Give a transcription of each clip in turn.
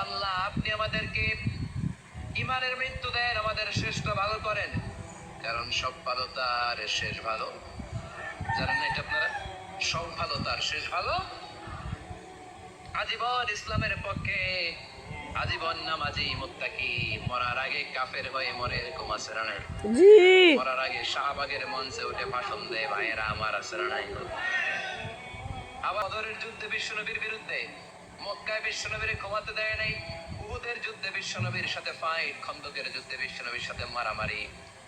আল্লাহ আপনি আমাদেরকে ইমানের মৃত্যু দেন আমাদের শ্রেষ্ঠ ভালো করেন। কারণ সব ভালো তার শেষ ভালো। জানেন না এটা আপনারা? সব ভালো তার শেষ ভালো। আজীবন ইসলামের পক্ষে আজীবন নামাজি মুত্তাকি মরার আগে কাফের হয়ে মরে এরকম আছে না মরার আগে শাহবাগের মঞ্চে উঠে ভাষণ দেয় ভাইয়েরা আমার আছে না আবার যুদ্ধে বিশ্বনবীর বিরুদ্ধে মক্কায় বিশ্বনবীর ক্ষমাতে দেয় নাই, উহুদের যুদ্ধে বিশ্বনবীর সাথে ফাইট খন্দকের যুদ্ধে বিশ্বনবীর সাথে মারামারি,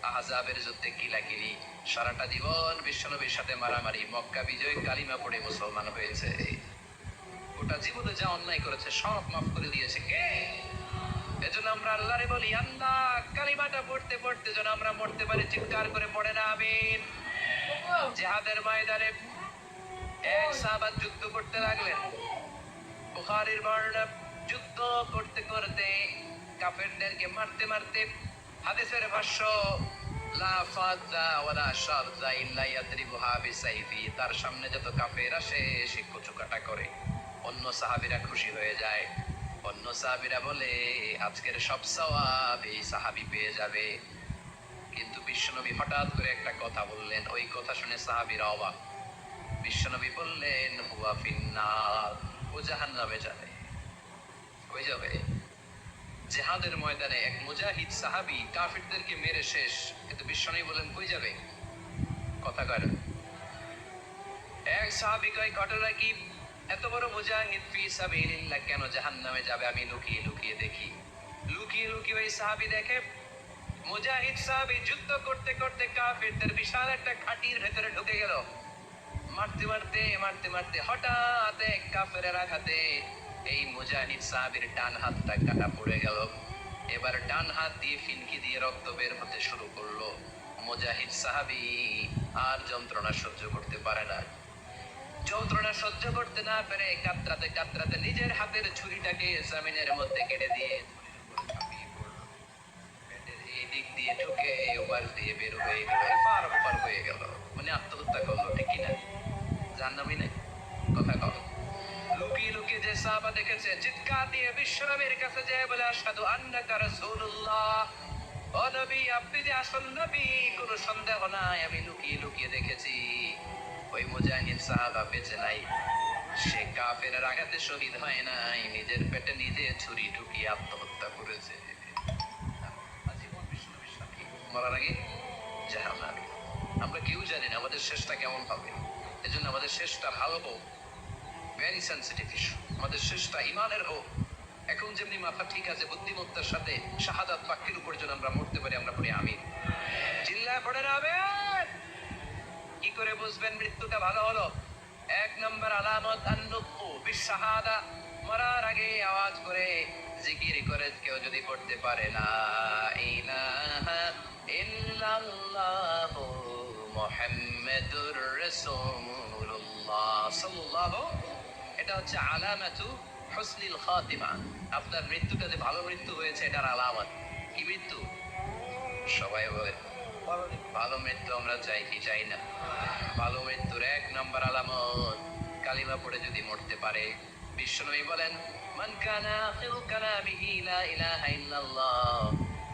আহজাবের যুদ্ধে কিলাকিলি। সারাটা জীবন বিশ্বনবীর সাথে মারামারি, মক্কা বিজয় কালিমা পড়ে মুসলমান হয়েছে। গোটা জীবনে যা অন্যায় করেছে, সব মাফ করে দিয়েছে কে? এজন্য আমরা আল্লাহরে বলি আল্লাহ কালিমাটা পড়তে পড়তে যেন আমরা মরতে পারি, চিৎকার করে পড়ে না, আমিন। জিহাদের ময়দানে এক সাহাবাত যুদ্ধ করতে লাগলেন। বুখারীর বর্ণনা যুদ্ধ করতে করতে কাফেরদেরকে মারতে মারতে হাদিসের ভাষ্য, লা ফাদা ওয়ালা শারদা ইল্লা ইয়াদরিবুহা বিসাইফি তার সামনে যত কাফের আসে, সে কুচুকাটা করে। অন্য সাহাবীরা খুশি হয়ে যায়। অন্য সাহাবীরা বলে, আজকের সব সওয়াব এই সাহাবী পেয়ে যাবে। কিন্তু বিশ্বনবী হঠাৎ করে একটা কথা বললেন। ওই কথা শুনে সাহাবীরা অবাক। বিশ্বনবী বললেন, হুয়া ফিন্নার। ও জাহান্নামে যাবে কই যাবে জেহাদের ময়দানে এক মুজাহিদ সাহাবী কাফিরদেরকে মেরে শেষ। কিন্তু বিশ্বনবী বলেন, কই যাবে? কথা কয় এক সাহাবী কয় ঘটনা কি এত বড় মুজাহিদ ফি সাবিলিল্লাহ, কেন জাহান্নামে যাবে? আমি লুকিয়ে লুকিয়ে দেখি। লুকিয়ে লুকিয়ে ওই সাহাবি দেখে, মুজাহিদ সাহাবি যুদ্ধ করতে করতে কাফিরদের বিশাল একটা ঘাটির ভেতরে ঢুকে গেল। মারতে মারতে মারতে মারতে হঠাৎ এক কাফেরের আঘাতে এই মুজাহিদ সাহাবীর ডান হাতটা কাটা পড়ে গেল। এবার ডান হাত দিয়ে ফিনকি দিয়ে রক্ত বের হতে শুরু করল। মুজাহিদ সাহাবী আর যন্ত্রণা সহ্য করতে পারে না। যন্ত্রণা সহ্য করতে না পেরে কাতরাতে কাতরাতে নিজের হাতের ছুরিটাকে জামিনের মধ্যে কেটে দিয়ে সাহাবা দেখেছে চিৎকার দিয়ে বিশ্বনবীর কাছে যেয়ে বলে, আশহাদু আন্নাকা রাসূলুল্লাহ। ও নবী, আপনি যে আসল নবী, কোনো সন্দেহ নাই, আমি লুকিয়ে লুকিয়ে দেখেছি। ওই মুজাহিদ সাহাবা বেঁচে নাই। সে কাফের আঘাতে শহীদ হয় নাই, নিজের পেটে নিজে ছুরি ঢুকিয়ে আত্মহত্যা করেছে। মরার আগে? জাহান্নামী। আমরা কেউ জানি না, আমাদের শেষটা কেমন হবে? এজন্য আমাদের শেষটা ভালো হোক। ভেরি সেন্সিটিভ ইস্যু আমাদের শেষটা ইমানের হোক। এখন যেমনি মাথা ঠিক আছে, বুদ্ধিমত্তার সাথে শাহাদাত বাক্যের উপর যেন আমরা মরতে পারি, আমরা পড়ি আমিন। চিল্লায় পড়ে যাবে কি করে বুঝবেন মৃত্যুটা ভালো হলো? এক নম্বর আলামত আন্নুকু বিশাহাদা মরার আগে আওয়াজ করে জিকির করে কেউ যদি পড়তে পারে না ইলাহা ইল্লাল্লাহু মুহাম্মাদুর রাসূলুল্লাহ সাল্লাল্লাহু এটা হচ্ছে আলামাতু হুসনিল খাতিমা। আপনার মৃত্যুটা যে ভালো মৃত্যু হয়েছে, এটার আলামত। কি মৃত্যু? সবাই বলে, ভালো মৃত্যু। আমরা চাই কি? চাই না। ভালো মৃত্যুর এক নম্বর আলামত, কালিমা পড়ে যদি মরতে পারে, বিশ্বনবী বলেন, মান কানা আখিরু কালামিহি লা ইলাহা ইল্লাল্লাহ।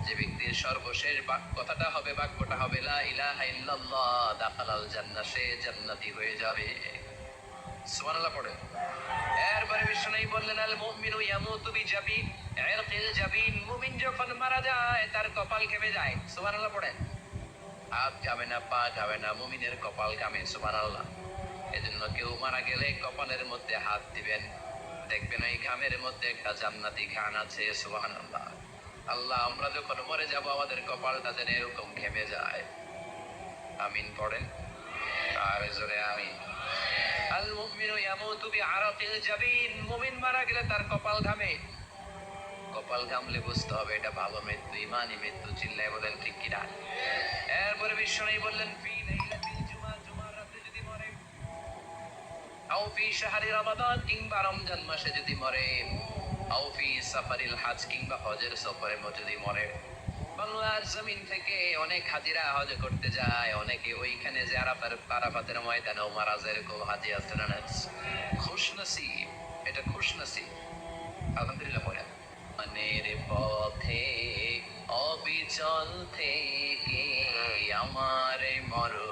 যে ব্যক্তির সর্বশেষ কথাটা হবে, বাক্যটা হবে, লা ইলাহা ইল্লাল্লাহ, দাখালাল জান্নাহ, সে জান্নাতি হয়ে যাবে। সুবহানাল্লাহ পড়ে। এরপরে বিশ্বনবী বললেন, আল মুমিনু ইয়ামুতু বিজাবিন, ইরকিল জাবিন, মুমিন যখন মারা যায়, তার কপাল কেমে যায়। সুবহানাল্লাহ পড়েন হাত যাবে না, পা যাবে না, মুমিনের কপাল কামে সুবান আল্লাহ এজন্য কেউ মারা গেলে কপালের মধ্যে হাত দিবেন। দেখবেন ওই ঘামের মধ্যে একটা জান্নাতি ঘান আছে সুবাহান আল্লাহ আল্লাহ, আমরা যখন মরে যাব, আমাদের কপালটা যেন এরকম ঘেমে যায়। আমিন পড়েন। আর জোরে আমিন। আল ইয়ামুতু বিআরাকিল জাবিন। মুমিন মারা গেলে তার কপাল ঘামে। কপাল ঘামলে বুঝতে হবে এটা ভালো মৃত্যু ইমানি মৃত্যু, চিল্লায় বলেন ঠিক কিনা। এরপরে বিশ্বনবী বললেন, ফি লাইলাতিল জুমা, জুমার রাতে যদি মরে। আও ফি শাহরি রমাদান, কিংবা রমজান মাসে যদি মরে। আও ফি সাফারিল হাজ, কিংবা হজের সফরে যদি মরে। বাংলার জমিন থেকে অনেক হাজিরা হজ করতে যায়, অনেকে ওইখানে আরাফাতের আরাফাতের ময়দানে ওমার এরকম হাজি আছে না খুশ নাসি এটা খুশ নসিব। আলহামদুলিল্লাহ মানে রে পথে, অবিচল থেকে আমার মরণ